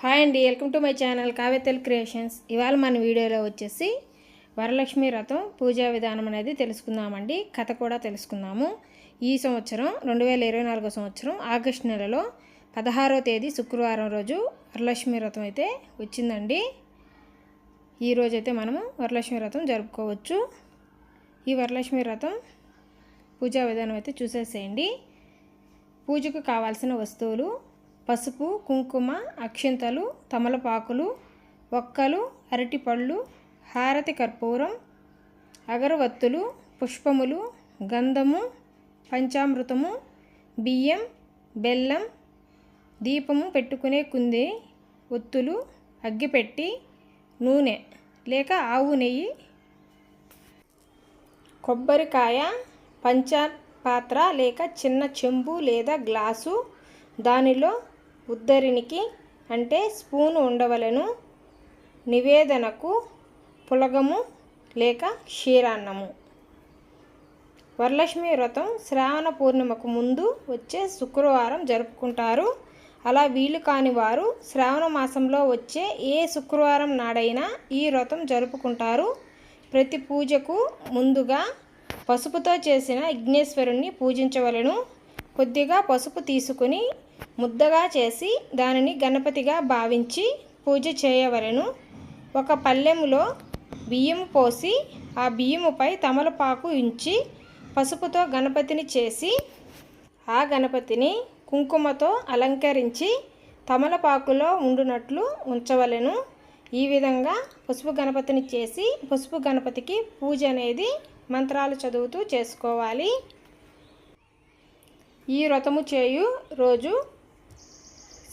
Hi అండి welcome to my channel కావ్యతెల్ creations. ఇవాళ మన వీడియోలో వచ్చేసి వరలక్ష్మి వ్రతం పూజా విధానం అనేది తెలుసుకుందామండి. కథ కూడా తెలుసుకుందాము. ఈ సంవత్సరం రెండు వేల ఇరవై నాలుగో సంవత్సరం ఆగస్టు నెలలో పదహారో తేదీ శుక్రవారం రోజు వరలక్ష్మి వ్రతం అయితే వచ్చిందండి. ఈ రోజైతే మనము వరలక్ష్మి వ్రతం జరుపుకోవచ్చు. ఈ వరలక్ష్మి వ్రతం పూజా విధానం అయితే చూసేసేయండి. పూజకు కావాల్సిన వస్తువులు పసుపు కుంకుమ అక్షింతలు తమలపాకులు ఒక్కలు అరటిపళ్ళు హారతి కర్పూరం అగరవత్తులు పుష్పములు గంధము పంచామృతము బియ్యం బెల్లం దీపము పెట్టుకునే కుంది ఒత్తులు అగ్గిపెట్టి నూనె లేక ఆవు నెయ్యి కొబ్బరికాయ పంచ పాత్ర లేక చిన్న చెంబు లేదా గ్లాసు దానిలో ఉద్ధరినికి అంటే స్పూను ఉండవలను. నివేదనకు పులగము లేక క్షీరాన్నము. వరలక్ష్మి వ్రతం శ్రావణ పూర్ణిమకు ముందు వచ్చే శుక్రవారం జరుపుకుంటారు. అలా వీలు కాని వారు శ్రావణ మాసంలో వచ్చే ఏ శుక్రవారం నాడైనా ఈ వ్రతం జరుపుకుంటారు. ప్రతి పూజకు ముందుగా పసుపుతో చేసిన విఘ్నేశ్వరుణ్ణి పూజించవలను. కొద్దిగా పసుపు తీసుకుని ముద్దగా చేసి దానిని గణపతిగా భావించి పూజ చేయవలెను. ఒక పల్లెములో బియ్యం పోసి ఆ బియ్యముపై తమలపాకు ఉంచి పసుపుతో గణపతిని చేసి ఆ గణపతిని కుంకుమతో అలంకరించి తమలపాకులో ఉండునట్లు ఉంచవలెను. ఈ విధంగా పసుపు గణపతిని చేసి పసుపు గణపతికి పూజ అనేది మంత్రాలు చదువుతూ చేసుకోవాలి. ఈ వ్రతము చేయు రోజు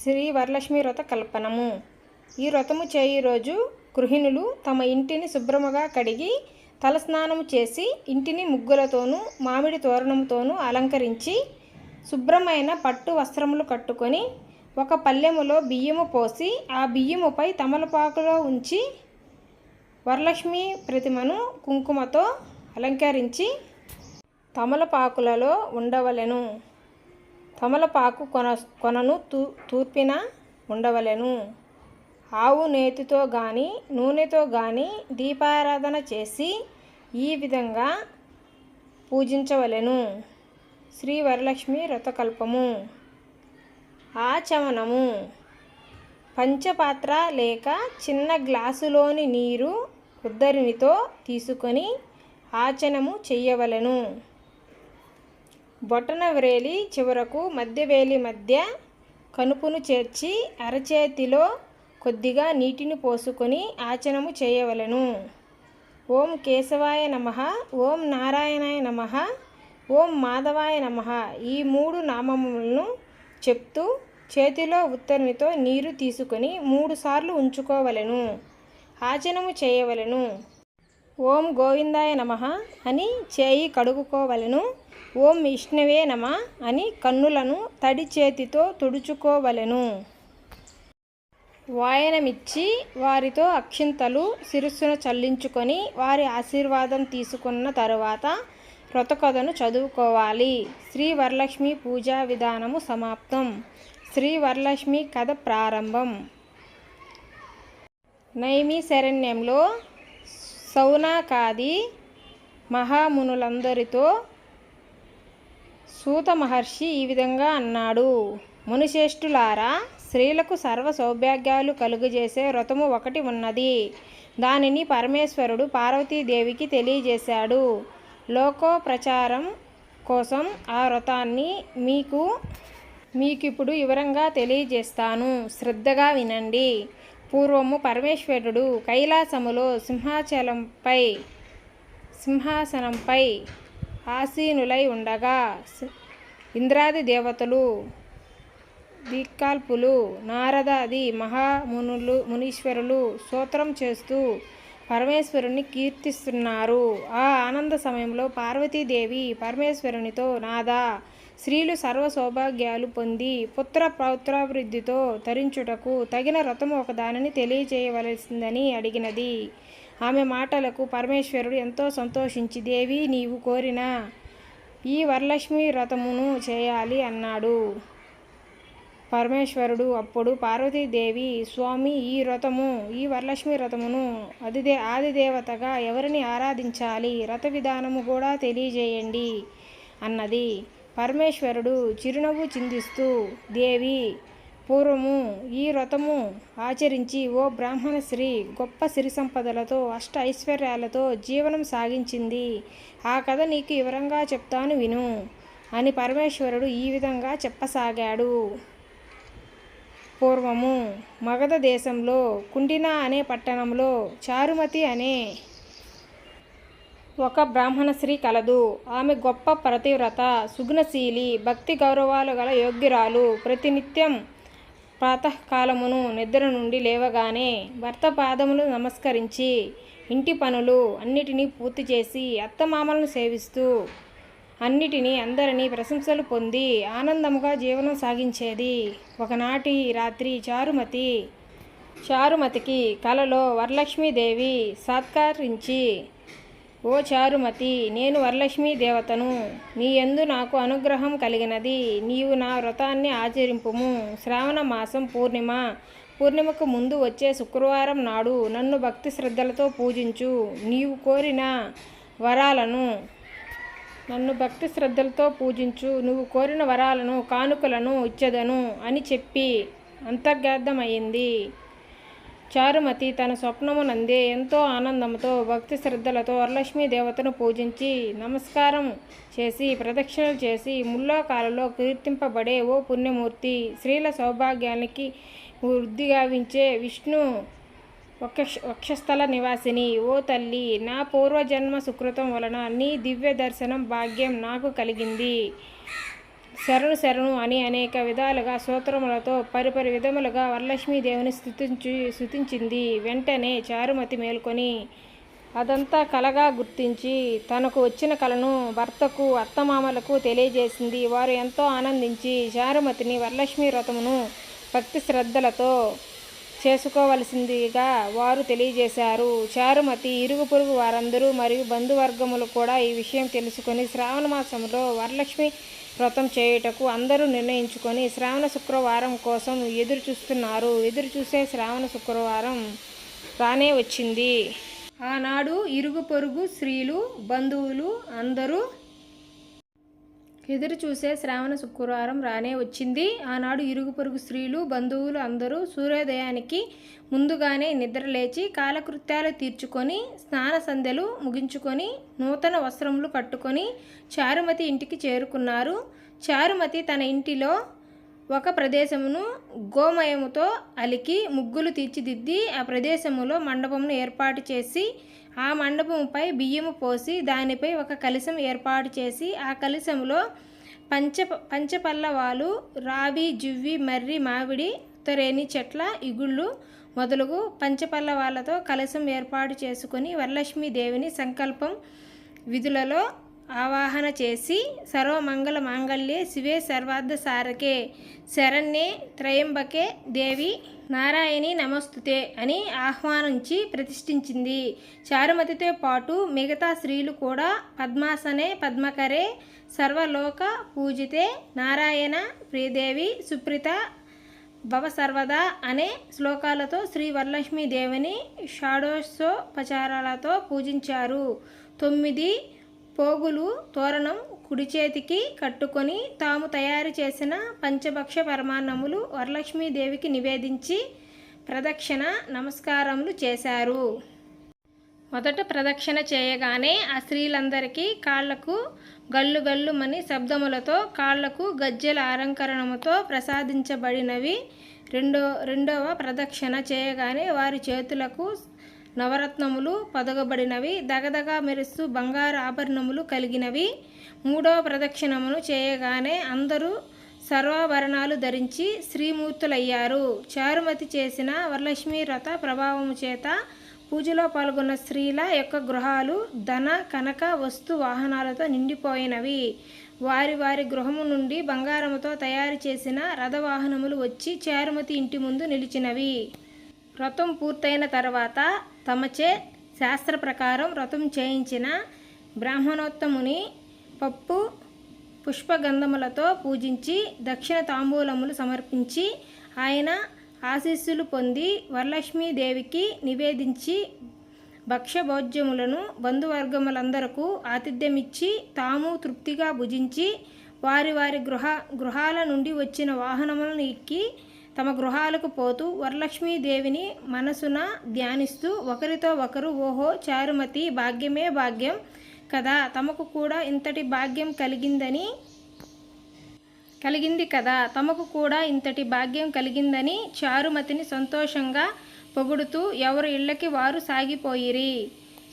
శ్రీ వరలక్ష్మి వ్రత కల్పనము. ఈ వ్రతము చేయు రోజు గృహిణులు తమ ఇంటిని శుభ్రముగా కడిగి తలస్నానము చేసి ఇంటిని ముగ్గులతోనూ మామిడి తోరణంతోనూ అలంకరించి శుభ్రమైన పట్టు వస్త్రములు కట్టుకొని ఒక పల్లెములో బియ్యము పోసి ఆ బియ్యముపై తమలపాకులో ఉంచి వరలక్ష్మి ప్రతిమను కుంకుమతో అలంకరించి తమలపాకులలో ఉండవలెను. తమలపాకు కొన కొనను తూ తూర్పిన ఉండవలెను. ఆవు నేతితో కానీ నూనెతో కానీ దీపారాధన చేసి ఈ విధంగా పూజించవలెను. శ్రీ వరలక్ష్మి వ్రతకల్పము ఆచమనము. పంచపాత్ర లేక చిన్న గ్లాసులోని నీరు ఉద్దరినితో తీసుకొని ఆచనము చెయ్యవలెను. బొటన వ్రేలి చివరకు మధ్యవేలి మధ్య కనుపును చేర్చి అరచేతిలో కొద్దిగా నీటిని పోసుకొని ఆచనము చేయవలెను. ఓం కేశవాయ నమ ఓం నారాయణాయ నమ ఓం మాధవాయ నమ ఈ మూడు నామములను చెప్తూ చేతిలో ఉత్తరునితో నీరు తీసుకొని మూడుసార్లు ఉంచుకోవలను ఉంచుకోవలెను. ఆచనము చేయవలెను. ఓం గోవిందాయ నమ అని చేయి కడుగుకోవలెను. ఓం విష్ణువే నమ అని కన్నులను తడి చేతితో తుడుచుకోవలెను. వాయనమిచ్చి వారితో అక్షింతలు శిరస్సును చల్లించుకొని వారి ఆశీర్వాదం తీసుకున్న తరువాత వ్రతకథను చదువుకోవాలి. శ్రీ వరలక్ష్మి పూజా విధానము సమాప్తం. శ్రీ వరలక్ష్మి కథ ప్రారంభం. నైమి శరణ్యంలో సౌనాకాది మహామునులందరితో సూత మహర్షి ఈ విధంగా అన్నాడు. మునిశ్రేష్ఠులారా స్త్రీలకు సర్వ సౌభాగ్యాలు కలుగజేసే వ్రతము ఒకటి ఉన్నది. దానిని పరమేశ్వరుడు పార్వతీదేవికి తెలియజేశాడు. లోకో ప్రచారం కోసం ఆ వ్రతాన్ని మీకు మీకు ఇప్పుడు వివరంగా తెలియజేస్తాను. శ్రద్ధగా వినండి. పూర్వము పరమేశ్వరుడు కైలాసములో సింహాచలంపై సింహాసనంపై ఆసీనులై ఉండగా ఇంద్రాది దేవతలు దిక్కాల్పులు నారదాది మహామునులు మునీశ్వరులు స్తోత్రం చేస్తూ పరమేశ్వరుని కీర్తిస్తున్నారు. ఆ ఆనంద సమయంలో పార్వతీదేవి పరమేశ్వరునితో నాదా స్త్రీలు సర్వ సౌభాగ్యాలు పొంది పుత్ర పౌత్రాభివృద్ధితో తరించుటకు తగిన రథం ఒకదానిని తెలియజేయవలసిందని అడిగినది. ఆమె మాటలకు పరమేశ్వరుడు ఎంతో సంతోషించి దేవి నీవు కోరిన ఈ వరలక్ష్మి వ్రతమును చేయాలి అన్నాడు. పరమేశ్వరుడు అప్పుడు పార్వతీదేవి స్వామి ఈ వ్రతము ఈ వరలక్ష్మి వ్రతమును అదిదే ఆదిదేవతగా ఎవరిని ఆరాధించాలి? వ్రత విధానము కూడా తెలియజేయండి అన్నది. పరమేశ్వరుడు చిరునవ్వు చిందిస్తూ దేవి పూర్వము ఈ వ్రతము ఆచరించి ఓ బ్రాహ్మణ స్త్రీ గొప్ప సిరి సంపదలతో అష్ట ఐశ్వర్యాలతో జీవనం సాగించింది. ఆ కథ నీకు వివరంగా చెప్తాను విను అని పరమేశ్వరుడు ఈ విధంగా చెప్పసాగాడు. పూర్వము మగధ దేశంలో కుండినా అనే పట్టణంలో చారుమతి అనే ఒక బ్రాహ్మణ స్త్రీ కలదు. ఆమె గొప్ప ప్రతివ్రత సుగుణశీలి భక్తి గౌరవాలు గల యోగ్యురాలు. ప్రతినిత్యం ప్రాతకాలమును నిద్ర నుండి లేవగానే భర్త పాదములు నమస్కరించి ఇంటి పనులు అన్నిటినీ పూర్తి చేసి అత్తమామలను సేవిస్తూ అన్నిటినీ అందరినీ ప్రశంసలు పొంది ఆనందముగా జీవనం సాగించేది. ఒకనాటి రాత్రి చారుమతి చారుమతికి కలలో వరలక్ష్మీదేవి సత్కరించి ఓ చారుమతి నేను వరలక్ష్మీ దేవతను. నీ యందు నాకు అనుగ్రహం కలిగినది. నీవు నా వ్రతాన్ని ఆచరింపుము. శ్రావణ మాసం పూర్ణిమ. పూర్ణిమకు ముందు వచ్చే శుక్రవారం నాడు నన్ను భక్తి శ్రద్ధలతో పూజించు. నీవు కోరిన వరాలను నన్ను భక్తి శ్రద్ధలతో పూజించు. నువ్వు కోరిన వరాలను కానుకలను ఇచ్చదను అని చెప్పి అంతర్గార్థమైంది చారుమతి తన స్వప్నమునందే ఎంతో ఆనందంతో భక్తి శ్రద్ధలతో వరలక్ష్మీ దేవతను పూజించి నమస్కారం చేసి ప్రదక్షిణలు చేసి ముల్లోకాలలో కీర్తింపబడే ఓ పుణ్యమూర్తి స్త్రీల సౌభాగ్యానికి వృద్ధి గావించే విష్ణు వక్ష వక్షస్థల నివాసిని. ఓ తల్లి నా పూర్వజన్మ సుకృతం వలన నీ దివ్య దర్శనం భాగ్యం నాకు కలిగింది. శరణు శరణు అని అనేక విధాలుగా సూత్రములతో పరిపరి విధములుగా వరలక్ష్మీదేవిని స్థుతించి స్థుతించింది వెంటనే చారుమతి మేల్కొని అదంతా కలగా గుర్తించి తనకు వచ్చిన కలను భర్తకు అత్తమామలకు తెలియజేసింది. వారు ఎంతో ఆనందించి చారుమతిని వరలక్ష్మి వ్రతమును భక్తి శ్రద్ధలతో చేసుకోవలసిందిగా వారు తెలియజేశారు. చారుమతి ఇరుగు పొరుగు వారందరూ మరియు బంధువర్గములు కూడా ఈ విషయం తెలుసుకొని శ్రావణ మాసంలో వరలక్ష్మి వ్రతం చేయుటకు అందరూ నిర్ణయించుకొని శ్రావణ శుక్రవారం కోసం ఎదురు చూస్తున్నారు. ఎదురు చూసే శ్రావణ శుక్రవారం రానే వచ్చింది. ఆనాడు ఇరుగు పొరుగు స్త్రీలు బంధువులు అందరూ ఎదురు చూసే శ్రావణ శుక్రవారం రానే వచ్చింది. ఆనాడు ఇరుగు పొరుగు స్త్రీలు బంధువులు అందరూ సూర్యోదయానికి ముందుగానే నిద్రలేచి కాలకృత్యాలు తీర్చుకొని స్నాన సంధ్యలు ముగించుకొని నూతన వస్త్రములు కట్టుకొని చారుమతి ఇంటికి చేరుకున్నారు. చారుమతి తన ఇంటిలో ఒక ప్రదేశమును గోమయముతో అలికి ముగ్గులు తీర్చిదిద్ది ఆ ప్రదేశములో మండపమును ఏర్పాటు చేసి ఆ మండపంపై బియ్యము పోసి దానిపై ఒక కలశం ఏర్పాటు చేసి ఆ కలశములో పంచ పంచపల్లవాలు రావి జువ్వి మర్రి మామిడి తొరేని చెట్ల ఇగుళ్ళు మొదలుగు పంచపల్లవాలతో కలశం ఏర్పాటు చేసుకుని వరలక్ష్మీదేవిని సంకల్పం విధులలో ఆవాహన చేసి సర్వమంగళ మాంగళ్యే శివే సర్వార్థ సారకే శరణ్యే త్రయంబకే దేవి నారాయణి నమస్తుతే అని ఆహ్వానించి ప్రతిష్ఠించింది. చారుమతితో పాటు మిగతా స్త్రీలు కూడా పద్మాసనే పద్మకరే సర్వలోక పూజితే నారాయణ ప్రియదేవి సుప్రిత భవ సర్వదా అనే శ్లోకాలతో శ్రీ వరలక్ష్మీదేవిని షాడోసోపచారాలతో పూజించారు. తొమ్మిది పోగులు తోరణం కుడి చేతికి కట్టుకొని తాము తయారు చేసిన పంచభక్ష పరమాన్నములు వరలక్ష్మీదేవికి నివేదించి ప్రదక్షిణ నమస్కారములు చేశారు. మొదట ప్రదక్షిణ చేయగానే ఆ స్త్రీలందరికీ కాళ్ళకు గల్లు గల్లుమని శబ్దములతో కాళ్ళకు గజ్జెల అలంకరణముతో ప్రసాదించబడినవి. రెండో రెండవ ప్రదక్షిణ చేయగానే వారి చేతులకు నవరత్నములు పదగబడినవి దగదగా మెరుస్తూ బంగారు ఆభరణములు కలిగినవి. మూడవ ప్రదక్షిణమును చేయగానే అందరూ సర్వాభరణాలు ధరించి శ్రీమూర్తులయ్యారు. చారుమతి చేసిన వరలక్ష్మీ రథ ప్రభావము చేత పూజలో పాల్గొన్న స్త్రీల యొక్క గృహాలు ధన కనక వస్తు వాహనాలతో నిండిపోయినవి. వారి వారి గృహము నుండి బంగారముతో తయారు చేసిన రథవాహనములు వచ్చి చారుమతి ఇంటి ముందు నిలిచినవి. వ్రతం పూర్తయిన తర్వాత తమచే శాస్త్ర ప్రకారం వ్రతం చేయించిన బ్రాహ్మణోత్తముని పప్పు పుష్పగంధములతో పూజించి దక్షిణ తాంబూలములు సమర్పించి ఆయన ఆశీస్సులు పొంది వరలక్ష్మీదేవికి నివేదించి భక్ష్యభోజ్యములను బంధువర్గములందరకు ఆతిథ్యమిచ్చి తాము తృప్తిగా భుజించి వారి వారి గృహ గృహాల నుండి వచ్చిన వాహనములను ఎక్కి తమ గృహాలకు పోతూ వరలక్ష్మీదేవిని మనసున ధ్యానిస్తూ ఒకరితో ఒకరు ఓహో చారుమతి భాగ్యమే భాగ్యం కదా తమకు కూడా ఇంతటి భాగ్యం కలిగిందని కలిగింది కదా తమకు కూడా ఇంతటి భాగ్యం కలిగిందని చారుమతిని సంతోషంగా పొగుడుతూ ఎవరు ఇళ్ళకి వారు సాగిపోయిరి.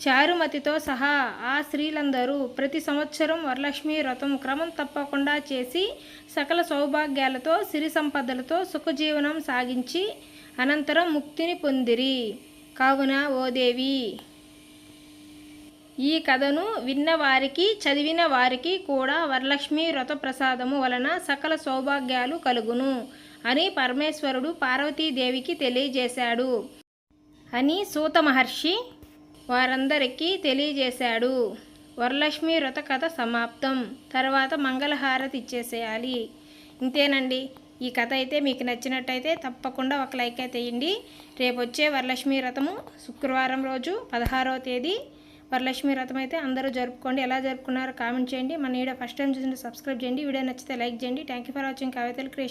చారుమతితో సహా ఆ స్త్రీలందరూ ప్రతి సంవత్సరం వరలక్ష్మి వ్రతం క్రమం తప్పకుండా చేసి సకల సౌభాగ్యాలతో సిరి సంపదలతో సుఖజీవనం సాగించి అనంతరం ముక్తిని పొందిరి. కావున ఓ దేవి! ఈ కథను విన్న వారికి చదివిన వారికి కూడా వరలక్ష్మి వ్రత ప్రసాదము వలన సకల సౌభాగ్యాలు కలుగును అని పరమేశ్వరుడు పార్వతీదేవికి తెలియజేశాడు. అని సూత మహర్షి వారందరికీ తెలియజేశాడు. వరలక్ష్మి వ్రత కథ సమాప్తం. తర్వాత మంగళహారతి ఇచ్చేసేయాలి. ఇంతేనండి. ఈ కథ అయితే మీకు నచ్చినట్టయితే తప్పకుండా ఒక లైక్ అయితే ఇవ్వండి రేపు వచ్చే వరలక్ష్మి వ్రతము శుక్రవారం రోజు పదహారవ తేదీ. వరలక్ష్మి వ్రతం అయితే అందరూ జరుపుకోండి. ఎలా జరుపుకున్నారో కామెంట్ చేయండి. మన వీడియో ఫస్ట్ టైం చూసిన సబ్స్క్రైబ్ చేయండి. వీడియో నచ్చితే లైక్ చేయండి. Thank you for watching. కవితలు క్రియేషన్.